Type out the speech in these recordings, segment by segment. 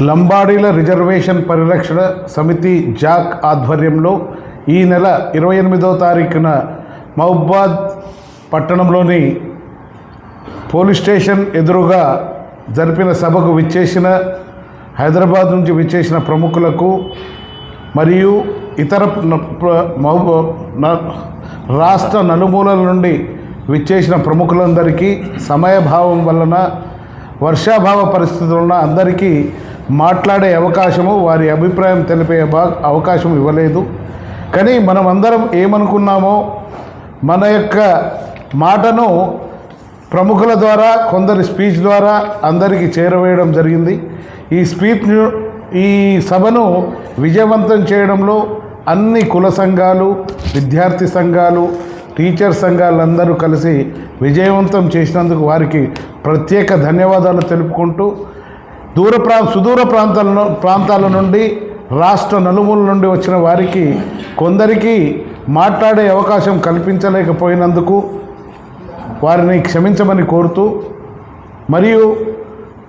లంబాడీల reservation పరిరక్షణ సమితి Jack ఆధ్వర్యంలో ఈ నెల ఇరవై ఎనిమిదో తారీఖున మహబాద్ పట్టణంలోని పోలీస్ స్టేషన్ ఎదురుగా జరిపిన సభకు విచ్చేసిన హైదరాబాద్ నుంచి విచ్చేసిన ప్రముఖులకు మరియు ఇతర రాష్ట్ర నలుమూలల నుండి విచ్చేసిన ప్రముఖులందరికీ సమయభావం వలన వర్షాభావ పరిస్థితులను అందరికీ మాట్లాడే అవకాశము వారి అభిప్రాయం తెలిపే బా- అవకాశం ఇవ్వలేదు. కానీ మనం అందరం ఏమనుకున్నామో మన యొక్క మాటను ప్రముఖుల ద్వారా కొందరి స్పీచ్ ద్వారా అందరికీ చేరవేయడం జరిగింది. ఈ స్పీచ్ ఈ సభను విజయవంతం చేయడంలో అన్ని కుల సంఘాలు విద్యార్థి సంఘాలు టీచర్ సంఘాలందరూ కలిసి విజయవంతం చేసినందుకు వారికి ప్రత్యేక ధన్యవాదాలు తెలుపుకుంటూ దూర ప్రా సుదూర ప్రాంతాల ప్రాంతాల నుండి రాష్ట్ర నలుమూల నుండి వచ్చిన వారికి కొందరికి మాట్లాడే అవకాశం కల్పించలేకపోయినందుకు వారిని క్షమించమని కోరుతూ మరియు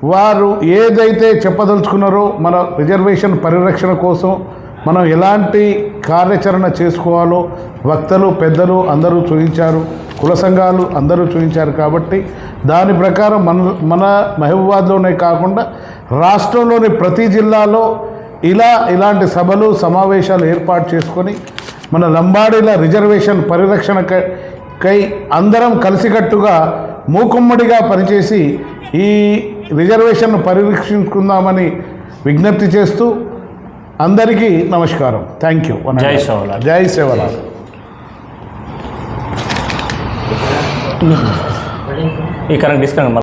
వారు ఏదైతే చెప్పదలుచుకున్నారో మన రిజర్వేషన్ పరిరక్షణ కోసం మనం ఎలాంటి కార్యాచరణ చేసుకోవాలో వక్తలు పెద్దలు అందరూ చూపించారు. కుల సంఘాలు అందరూ చూపించారు కాబట్టి దాని ప్రకారం మన మన మహబూబాద్లోనే కాకుండా రాష్ట్రంలోని ప్రతి జిల్లాలో ఇలా ఇలాంటి సభలు సమావేశాలు ఏర్పాటు చేసుకొని మన లంబాడీల రిజర్వేషన్ పరిరక్షణకై కై అందరం కలిసికట్టుగా మూకుమ్మడిగా పనిచేసి ఈ రిజర్వేషన్ను పరిరక్షించుకుందామని విజ్ఞప్తి చేస్తూ అందరికీ నమస్కారం. Thank you. జై సేవలాల్. జై సేవలాల్ Ikan yang diskon.